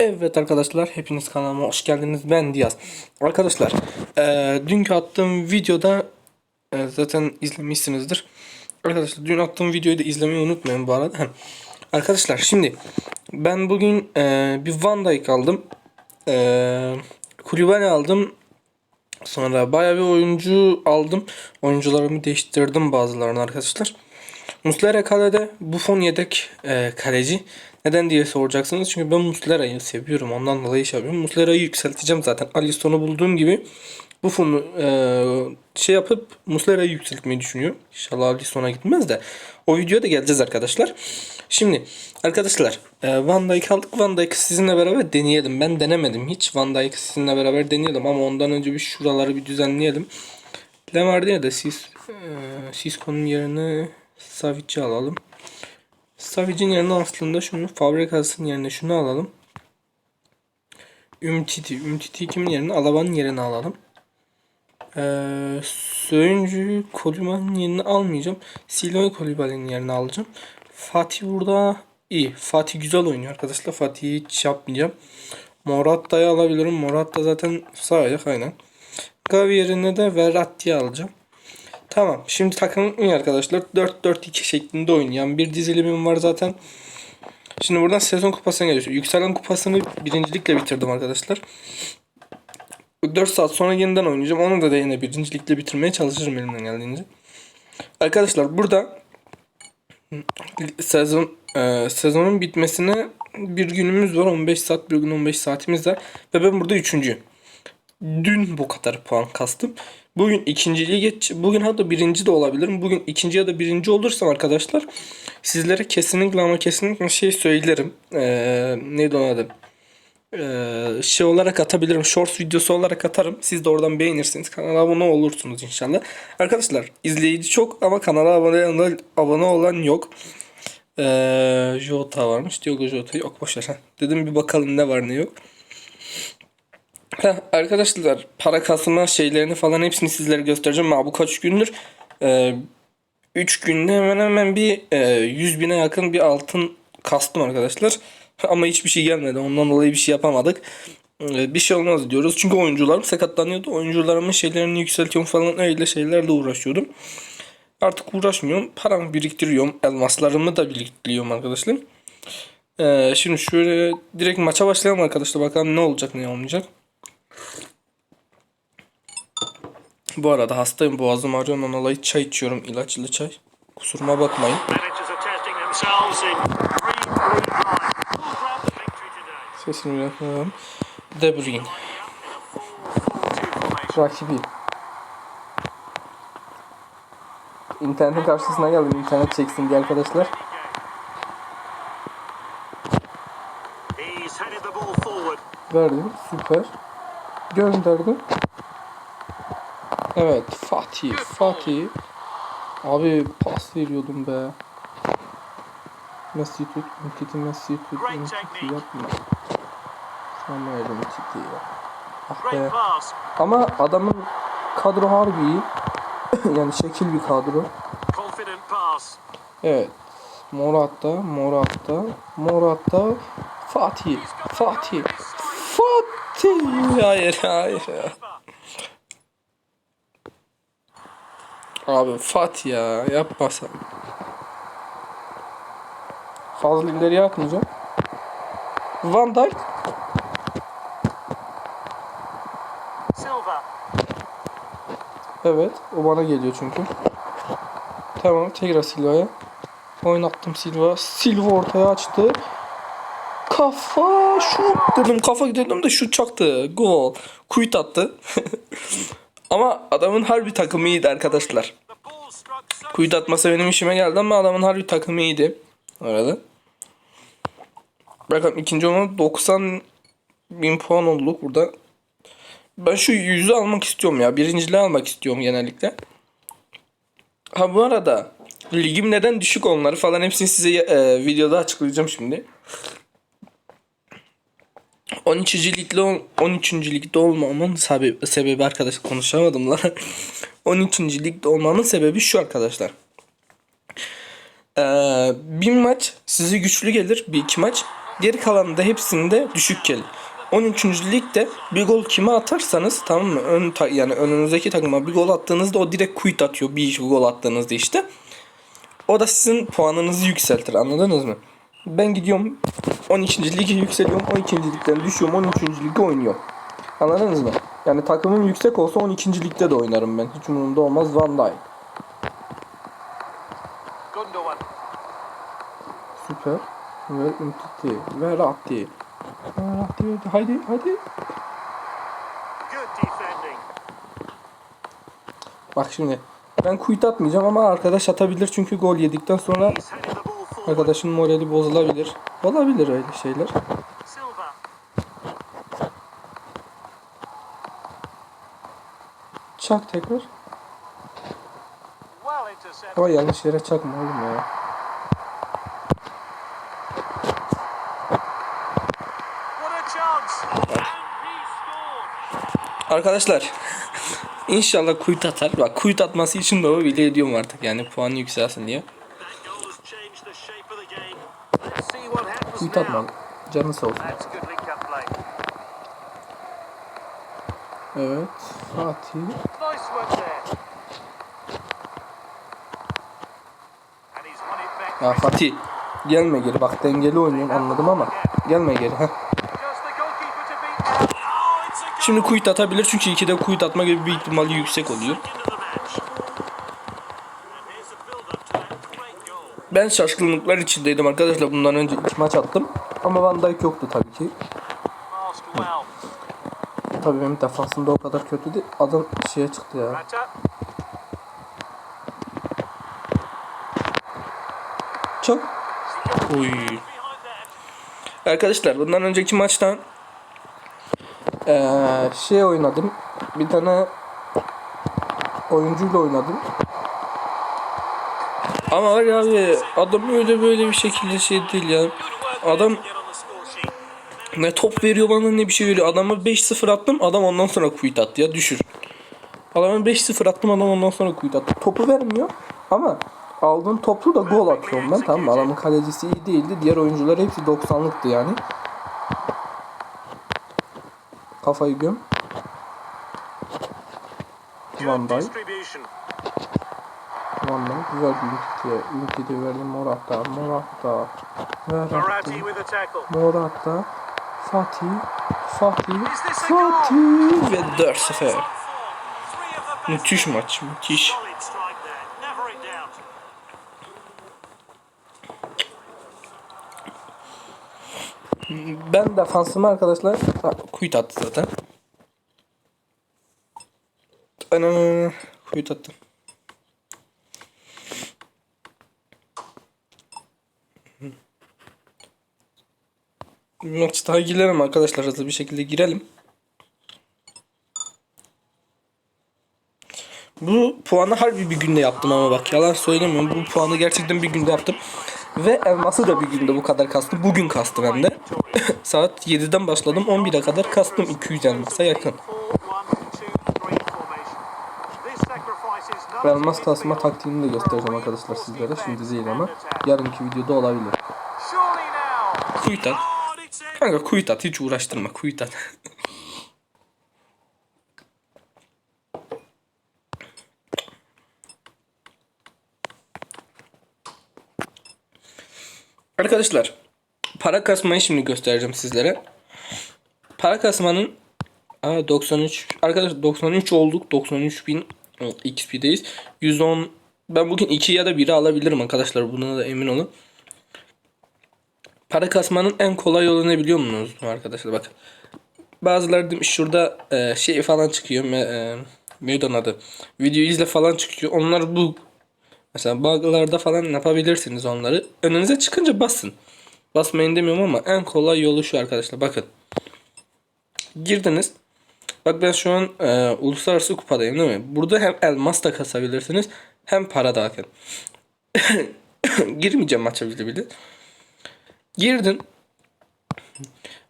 Evet arkadaşlar hepiniz kanalıma hoş geldiniz. Ben Diyaz. Arkadaşlar eee dünkü attığım videoda eee, zaten izlemişsinizdir. Arkadaşlar dün attığım videoyu da izlemeyi unutmayın bu arada. Arkadaşlar şimdi ben bugün eee, bir Van Dijk aldım. Eee Kulübani aldım. Sonra bayağı bir oyuncu aldım. Oyuncularımı değiştirdim bazılarını arkadaşlar. Muslera kalede, Buffon yedek e, kaleci. Neden diye soracaksınız. Çünkü ben Muslera'yı seviyorum. Ondan dolayı şey yapıyorum. Muslera'yı yükselteceğim zaten. Alisson'u bulduğum gibi Buffon'u e, şey yapıp Muslera'yı yükseltmeyi düşünüyorum. İnşallah Alisson'a gitmez de. O videoya da geleceğiz arkadaşlar. Şimdi arkadaşlar e, Van Dijk aldık. Van Dijk'ı sizinle beraber deneyelim. Ben denemedim hiç. Van Dijk'ı sizinle beraber deneyelim ama ondan önce bir şuraları bir düzenleyelim. Lemar değil de siz e, Sisco'nun yerine Savic'i alalım. Savic'in yerine aslında şunu Fabregas'ın yerine şunu alalım. Umtiti. Umtiti kimin yerine? Alaba'nın yerine alalım. Ee, Söyüncü Kolibali'nin yerine almayacağım. Silva Kolibali'nin yerine alacağım. Fatih burada iyi. Fatih güzel oynuyor arkadaşlar. Fatih'i hiç yapmayacağım. Morata'yı alabilirim. Morata zaten sağ ayak aynen. Gavi yerine de Verratti'yi alacağım. Tamam. Şimdi takım arkadaşlar. 4-4-2 şeklinde oynayan bir dizilimim var zaten. Şimdi buradan sezon kupasına geliyoruz. Yükselen kupasını birincilikle bitirdim arkadaşlar. 4 saat sonra yeniden oynayacağım. Onu da yine birincilikle bitirmeye çalışırım elimden geldiğince. Arkadaşlar burada sezon e, sezonun bitmesine bir günümüz var. 15 saat bir gün 15 saatimiz var. Ve ben burada üçüncüyüm. Dün bu kadar puan kastım. Bugün ikinciliği geç. Bugün hatta birinci de olabilirim. Bugün ikinci ya da birinci olursam arkadaşlar sizlere kesinlikle ama kesinlikle şey söylerim. Ee, neydi onun adı? Ee, şey olarak atabilirim. Shorts videosu olarak atarım. Siz de oradan beğenirsiniz. Kanala abone olursunuz inşallah. Arkadaşlar izleyici çok ama kanala abone, abone olan yok. Ee, Jota varmış. Diogo Jota yok. Boşver. Dedim bir bakalım ne var ne yok. Heh, arkadaşlar para kasma şeylerini falan hepsini sizlere göstereceğim. Ama bu kaç gündür? 3 günde hemen hemen bir e, 100 bine yakın bir altın kastım arkadaşlar. Ama hiçbir şey gelmedi. Ondan dolayı bir şey yapamadık. E, bir şey olmaz diyoruz. Çünkü oyuncularım sakatlanıyordu. Oyuncularımın şeylerini yükseltiyorum falan öyle şeylerle uğraşıyordum. Artık uğraşmıyorum. Paramı biriktiriyorum. Elmaslarımı da biriktiriyorum arkadaşlar. E, şimdi şöyle direkt maça başlayalım arkadaşlar. Bakalım ne olacak ne olmayacak. Bu arada hastayım boğazım ağrıyor ondan dolayı çay içiyorum ilaçlı çay. Kusuruma bakmayın. Sesini yapıyorum. De Bruyne. 4-2 formation. Rakibi. İnternetin karşısına geldim internet çeksin diye arkadaşlar. Verdim süper. Gönderdim. Evet Fatih Fatih. Abi pas veriyordum be. Messi tut, Umtiti Messi tut, Umtiti yapma. Samuel Umtiti ya. Ah be. Ama adamın kadro harbi iyi. yani şekil bir kadro. Evet. Morata, Morata, Morata, Fatih, Fatih. Hayır, hayır. ya. Abi Fatih ya, yapma sen. Fazla ileriye atmayacağım. Van Dijk. Silva. Evet, o bana geliyor çünkü. Tamam, tekrar Silva'ya. Oynattım Silva. Silva ortaya açtı. Kafa şut dedim. Kafa dedim de şut çaktı. Gol. Kuyut attı. ama adamın harbi takımı iyiydi arkadaşlar. Kuyut atmasa benim işime geldi ama adamın harbi takımı iyiydi. Arada. Bakın ikinci olma 90 bin puan olduk burada. Ben şu yüzü almak istiyorum ya. Birinciliği almak istiyorum genellikle. Ha bu arada ligim neden düşük onları falan hepsini size e, videoda açıklayacağım şimdi. 13. ligde ol- 13. ligde olmamın sebebi, sebebi arkadaşlar konuşamadım lan. 13. ligde olmamın sebebi şu arkadaşlar. Ee, bir maç size güçlü gelir. Bir iki maç. Geri kalanında hepsinde düşük gelir. 13. ligde bir gol kime atarsanız tamam mı? Ön ta- yani önünüzdeki takıma bir gol attığınızda o direkt quit atıyor. Bir gol attığınızda işte. O da sizin puanınızı yükseltir. Anladınız mı? Ben gidiyorum 12. lige yükseliyorum. 12. ligden düşüyorum. 13. lige oynuyorum. Anladınız mı? Yani takımım yüksek olsa 12. ligde de oynarım ben. Hiç umurumda olmaz. Van Dijk. Süper. Ve Umtiti. Ve Ratti. Ratti. Haydi haydi. Defending. Bak şimdi. Ben quit atmayacağım ama arkadaş atabilir çünkü gol yedikten sonra arkadaşın morali bozulabilir. Olabilir öyle şeyler. Çak tekrar. Ama yanlış yere çakma oğlum ya. Arkadaşlar inşallah kuyut atar. Bak kuyut atması için o bile ediyorum artık yani puanı yükselsin diye. That goal has changed the shape of the game. Let's see what happens Kuyut now. atma. Canı sağ olsun. Evet. Fatih. Ya Fatih. Gelme geri. Bak dengeli oynuyorum anladım ama. Gelme geri. Heh. Şimdi kuyut atabilir çünkü ikide kuyut atma gibi bir ihtimali yüksek oluyor. Ben şaşkınlıklar içindeydim arkadaşlar. Bundan önce iki maç attım. Ama Van Dijk yoktu tabii ki. Tabii benim defansımda o kadar kötüydü. Adam şeye çıktı ya. Çok. Oy. Arkadaşlar bundan önceki maçtan eee, şey oynadım. Bir tane oyuncuyla oynadım. Ama var abi adam öyle böyle bir şekilde şey değil ya. Adam ne top veriyor bana ne bir şey veriyor. Adama 5-0 attım adam ondan sonra quit attı ya düşür. Adama 5-0 attım adam ondan sonra quit attı. Topu vermiyor ama aldığım toplu da gol atıyorum ben tamam mı? Adamın kalecisi iyi değildi. Diğer oyuncular hepsi 90'lıktı yani. Kafayı göm. Van Dijk. Van Dijk güzel bir Umtiti'ye. Umtiti verdi Morata. Morata. Verdi. Verratti with a tackle. Morata. Fatih. Fatih. Fatih. Ve 4-0. Three of the best. Müthiş maç. Müthiş. Ben defansıma arkadaşlar kuyut attı zaten. Ana kuyut attı. Bir maç daha girelim arkadaşlar hızlı bir şekilde girelim. Bu puanı harbi bir günde yaptım ama bak yalan söylemiyorum. Bu puanı gerçekten bir günde yaptım. Ve elması da bir günde bu kadar kastım. Bugün kastım hem de. Saat 7'den başladım. 11'e kadar kastım 200 elmasa yakın. 4-1-2-3 formation. This sacrifice is not Elmas kasma taktiğini de göstereceğim arkadaşlar sizlere. Şimdi değil ama. Yarınki videoda olabilir. Surely Kanka kuyut at. Hiç uğraştırma. Kuyut at. Arkadaşlar para kasmayı şimdi göstereceğim sizlere. Para kasmanın Aa, 93 arkadaşlar 93 olduk 93 bin XP'deyiz 110 ben bugün 2 ya da 1'i alabilirim arkadaşlar buna da emin olun. Para kasmanın en kolay yolu ne biliyor musunuz arkadaşlar bakın. Bazıları demiş şurada e, şey falan çıkıyor. Me, e, onun adı? Video izle falan çıkıyor. Onlar bu mesela bug'larda falan yapabilirsiniz onları. Önünüze çıkınca basın. Basmayın demiyorum ama en kolay yolu şu arkadaşlar. Bakın. Girdiniz. Bak ben şu an e, uluslararası kupadayım değil mi? Burada hem elmas da kasabilirsiniz hem para da bakın. Girmeyeceğim maça bile bile. Girdin.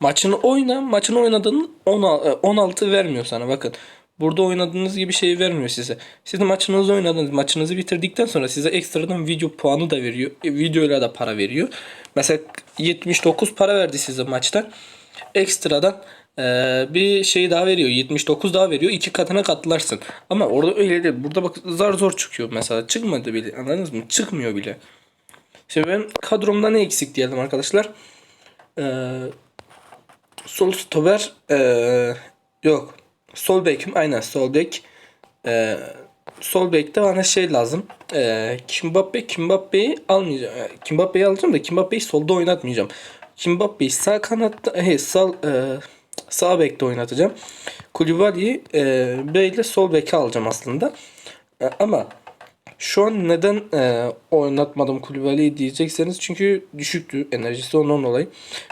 Maçını oyna. Maçını oynadığın 16 vermiyor sana bakın. burada oynadığınız gibi şeyi vermiyor size. Siz maçınızı oynadınız. Maçınızı bitirdikten sonra size ekstradan video puanı da veriyor. E, videoyla da para veriyor. Mesela 79 para verdi size maçta. Ekstradan e, bir şey daha veriyor. 79 daha veriyor. iki katına katlarsın. Ama orada öyle değil. Burada bak zar zor çıkıyor mesela. Çıkmadı bile. Anladınız mı? Çıkmıyor bile. Şimdi ben kadromda ne eksik diyelim arkadaşlar. Ee, sol stoper ee, yok. Sol bekim aynen sol bek. Ee, sol bekte bana şey lazım. Ee, Kimbappe Kimbappe'yi almayacağım. Ee, Kimbappe'yi alacağım da Kimbappe'yi solda oynatmayacağım. Kimbappe'yi sağ kanatta he, sağ ee, sağ bekte oynatacağım. Koulibaly'yi ee, böyle sol beke alacağım aslında. Ee, ama şu an neden e, oynatmadım Kulübeli'yi diyecekseniz çünkü düşüktü enerjisi ondan dolayı.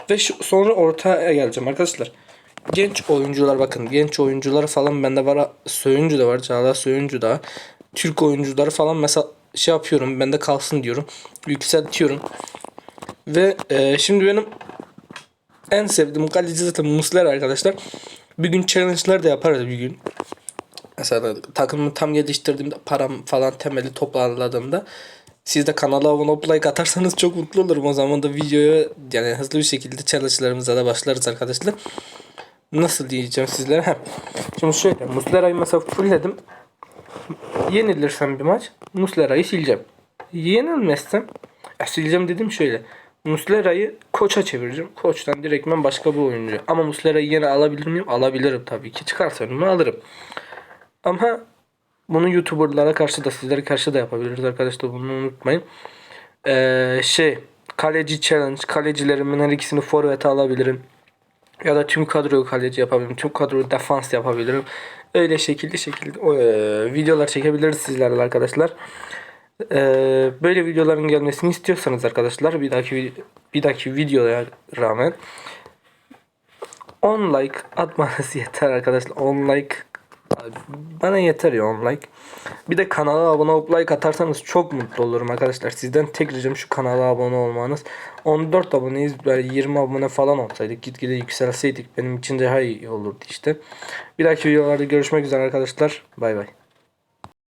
Ve sonra ortaya geleceğim arkadaşlar. Genç oyuncular bakın genç oyuncular falan bende var. Söyüncü de var. Çağlar Söyüncü da. Türk oyuncuları falan mesela şey yapıyorum. Bende kalsın diyorum. Yükseltiyorum. Ve e, şimdi benim en sevdiğim kaleci zaten Muslera arkadaşlar. Bir gün challenge'lar da yaparız bir gün. Mesela takımımı tam geliştirdiğimde param falan temeli toparladığımda siz de kanala abone olup like atarsanız çok mutlu olurum. O zaman da videoya yani hızlı bir şekilde challenge'larımıza da başlarız arkadaşlar. Nasıl diyeceğim sizlere? Heh. Şimdi şöyle Muslera'yı mesela fullledim. Yenilirsem bir maç Muslera'yı sileceğim. Yenilmezsem ya sileceğim dedim şöyle. Muslera'yı koça çevireceğim. Koçtan direktmen başka bir oyuncu. Ama Muslera'yı yine alabilir miyim? Alabilirim tabii ki. Çıkarsa önüme alırım. Ama bunu YouTuber'lara karşı da sizlere karşı da yapabiliriz arkadaşlar bunu unutmayın. Ee, şey kaleci challenge kalecilerimin her ikisini forvete alabilirim. Ya da tüm kadroyu kaleci yapabilirim. Tüm kadroyu defans yapabilirim. Öyle şekilde şekilde o, e, videolar çekebiliriz sizlerle arkadaşlar. Ee, böyle videoların gelmesini istiyorsanız arkadaşlar bir dahaki bir dahaki videoya rağmen 10 like atmanız yeter arkadaşlar. 10 like bana yeter ya 10 like. Bir de kanala abone olup like atarsanız çok mutlu olurum arkadaşlar. Sizden tek ricam şu kanala abone olmanız. 14 aboneyiz. Böyle 20 abone falan olsaydık gitgide yükselseydik benim için daha iyi olurdu işte. Bir dahaki videolarda görüşmek üzere arkadaşlar. Bay bay.